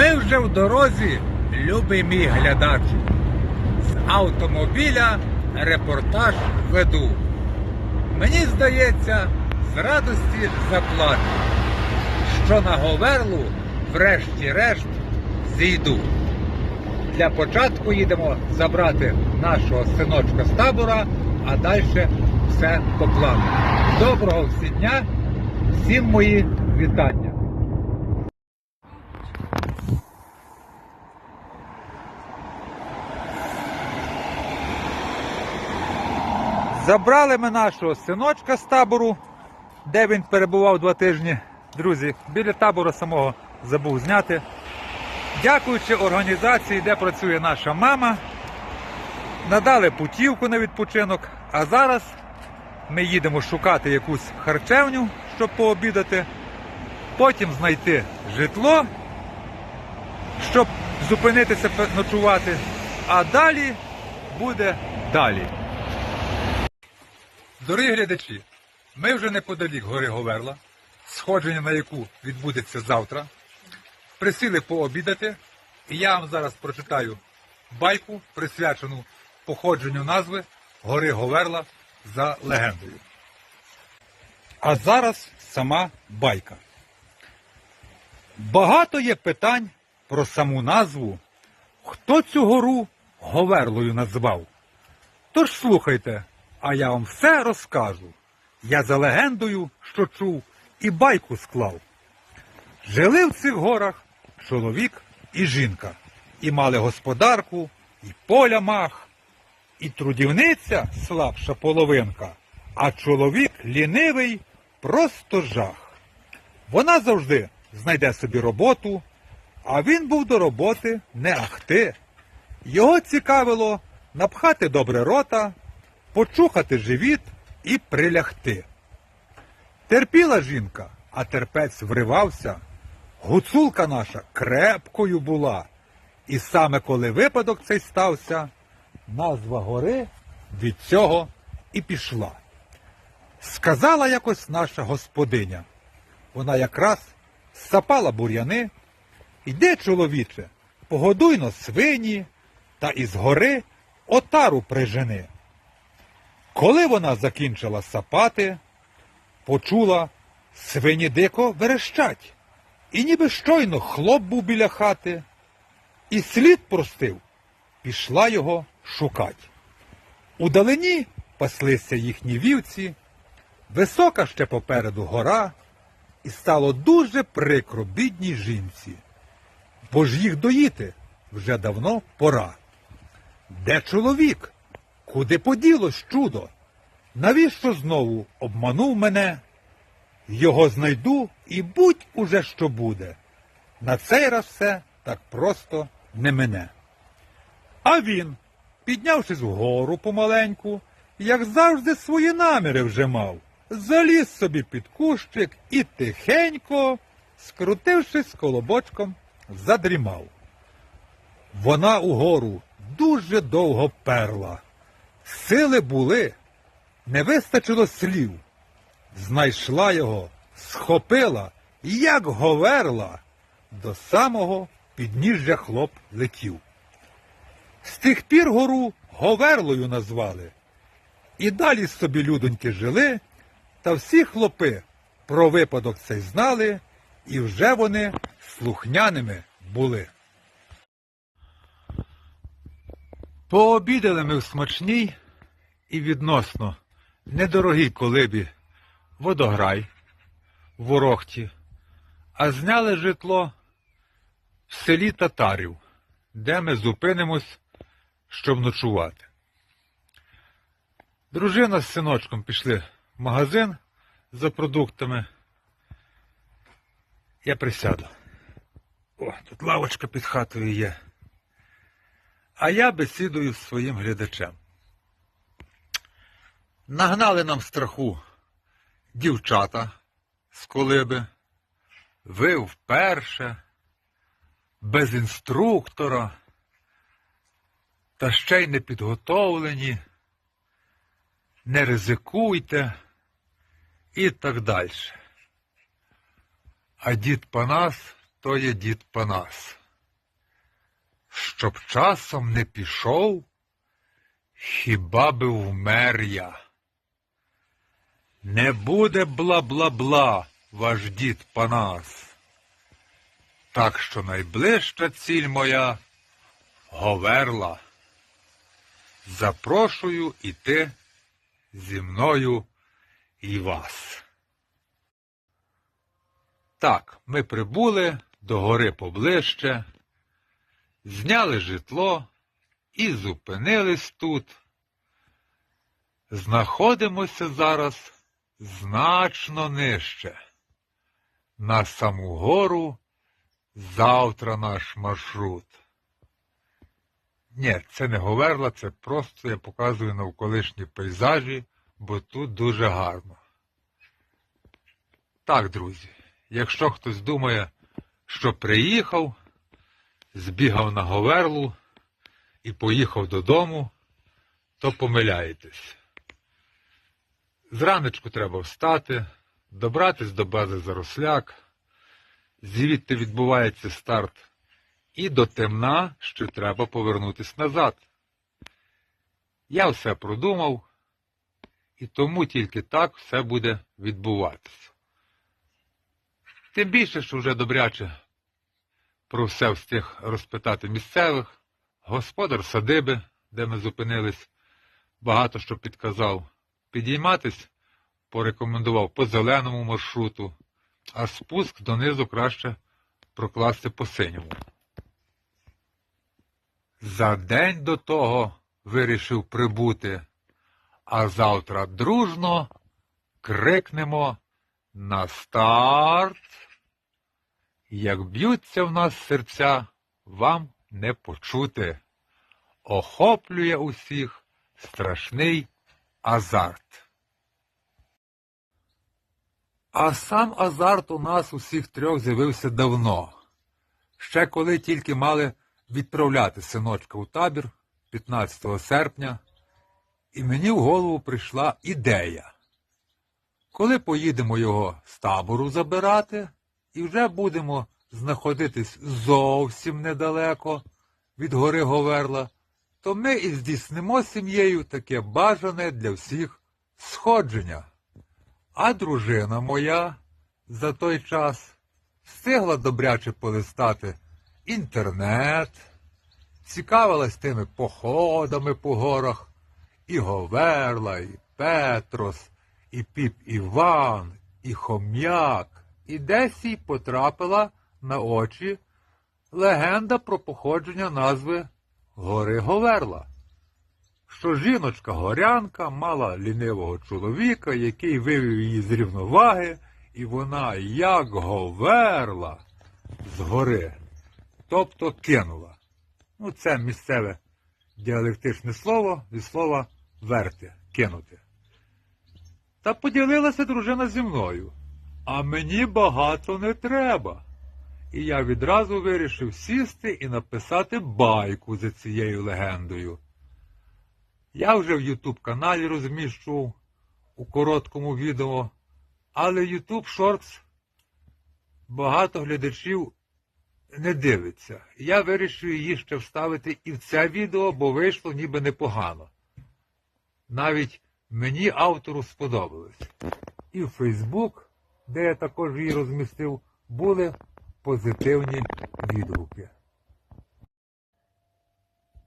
Ми вже в дорозі, любий мій глядач. З автомобіля репортаж веду. Мені здається, з радості заплачу, що на Говерлу врешті-решт зійду. Для початку їдемо забрати нашого синочка з табора, а далі все по плану. Доброго всі дня, всім мої вітання. Забрали ми нашого синочка з табору, де він перебував два тижні. Друзі, біля табору самого забув зняти. Дякуючи організації, де працює наша мама, надали путівку на відпочинок, а зараз ми їдемо шукати якусь харчевню, щоб пообідати, потім знайти житло, щоб зупинитися ночувати, а далі буде далі. Дорогі глядачі, ми вже неподалік гори Говерла, сходження на яку відбудеться завтра. Присіли пообідати, і я вам зараз прочитаю байку, присвячену походженню назви гори Говерла за легендою. А зараз сама байка. Багато є питань про саму назву, хто цю гору Говерлою назвав. Тож слухайте, а я вам все розкажу. Я за легендою, що чув, і байку склав. Жили в цих горах чоловік і жінка, і мали господарку, і поля мах, і трудівниця слабша половинка, а чоловік лінивий просто жах. Вона завжди знайде собі роботу, а він був до роботи не ахти. Його цікавило напхати добре рота, почухати живіт і прилягти. Терпіла жінка, а терпець вривався. Гуцулка наша крепкою була. І саме коли випадок цей стався, назва гори від цього і пішла. Сказала якось наша господиня. Вона якраз сапала бур'яни. Йди, чоловіче, погодуйно свині та із гори отару прижени. Коли вона закінчила сапати, почула свині дико верещать, і ніби щойно хлоп був біля хати, і слід простив, пішла його шукать. Удалині паслися їхні вівці, висока ще попереду гора, і стало дуже прикро бідній жінці, бо ж їх доїти вже давно пора. Де чоловік? Куди поділось чудо? Навіщо знову обманув мене? Його знайду і будь уже що буде. На цей раз все так просто не мене. А він, піднявшись вгору помаленьку, як завжди свої наміри вже мав, заліз собі під кущик і тихенько, скрутившись колобочком, задрімав. Вона угору дуже довго перла. Сили були, не вистачило слів. Знайшла його, схопила, як говерла, до самого підніжжя хлоп летів. З тих пір гору говерлою назвали. І далі собі людоньки жили, та всі хлопи про випадок цей знали, і вже вони слухняними були. Пообідали ми в смачній і відносно недорогій колибі водограй в Ворохті, а зняли житло в селі Татарів, де ми зупинимось, щоб ночувати. Дружина з синочком пішли в магазин за продуктами. Я присяду. О, тут лавочка під хатою є. А я бесідую з своїм глядачем. Нагнали нам страху дівчата з колиби. Ви вперше, без інструктора, та ще й не підготовлені, не ризикуйте і так далі. А дід Панас то є дід Панас. щоб часом не пішов, хіба би вмер я. Не буде бла-бла-бла, ваш дід Панас. Так що найближча ціль моя Говерла. Запрошую іти зі мною і вас. Так, ми прибули до гори поближче, зняли житло і зупинились тут. Знаходимося зараз значно нижче. На саму гору завтра наш маршрут. Ні, це не Говерла, це просто я показую навколишні пейзажі, бо тут дуже гарно. Так, друзі, якщо хтось думає, що приїхав, збігав на Говерлу і поїхав додому, то помиляєтесь. Зранечку треба встати, добратись до бази Заросляк, звідти відбувається старт і до темна, що треба повернутися назад. Я все продумав, і тому тільки так все буде відбуватися. Тим більше, що вже добряче про все встиг розпитати місцевих, господар садиби, де ми зупинились, багато що підказав. Підійматись порекомендував по зеленому маршруту, а спуск донизу краще прокласти по синьому. За день до того вирішив прибути, а завтра дружно крикнемо на старт. Як б'ються в нас серця, вам не почути. Охоплює усіх страшний азарт. А сам азарт у нас усіх трьох з'явився давно. Ще коли тільки мали відправляти синочка у табір 15 серпня, і мені в голову прийшла ідея. Коли поїдемо його з табору забирати, і вже будемо знаходитись зовсім недалеко від гори Говерла, то ми і здійснимо сім'єю таке бажане для всіх сходження. А дружина моя за той час встигла добряче полистати інтернет, цікавилась тими походами по горах, і Говерла, і Петрос, і піп Іван, і Хом'як, і десь їй потрапила на очі легенда про походження назви Гори Говерла. Що жіночка горянка мала лінивого чоловіка, який вивів її з рівноваги, і вона як говерла з гори, тобто кинула. Ну, це місцеве діалектичне слово від слова верти, кинути. Та поділилася дружина зі мною. А мені багато не треба. І я відразу вирішив сісти і написати байку за цією легендою. Я вже в Ютуб каналі розміщував у короткому відео, але YouTube Shorts багато глядачів не дивиться. Я вирішив її ще вставити і в це відео, бо вийшло ніби непогано. Навіть мені автору сподобалось. І в Фейсбук, де я також її розмістив, були позитивні відгуки.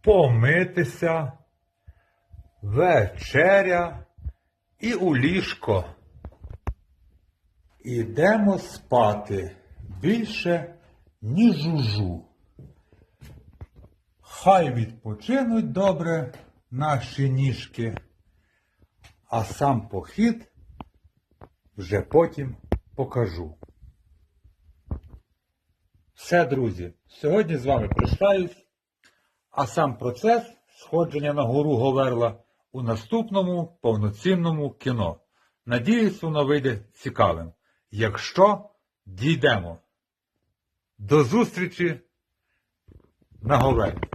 Помитися, вечеря і у ліжко. Ідемо спати більше, ні жужу. Хай відпочинуть добре наші ніжки, а сам похід вже потім покажу. Все, друзі, сьогодні з вами прощаюсь, а сам процес сходження на гору Говерла у наступному повноцінному кіно. Надіюсь, воно вийде цікавим. Якщо дійдемо. До зустрічі на Говерлі.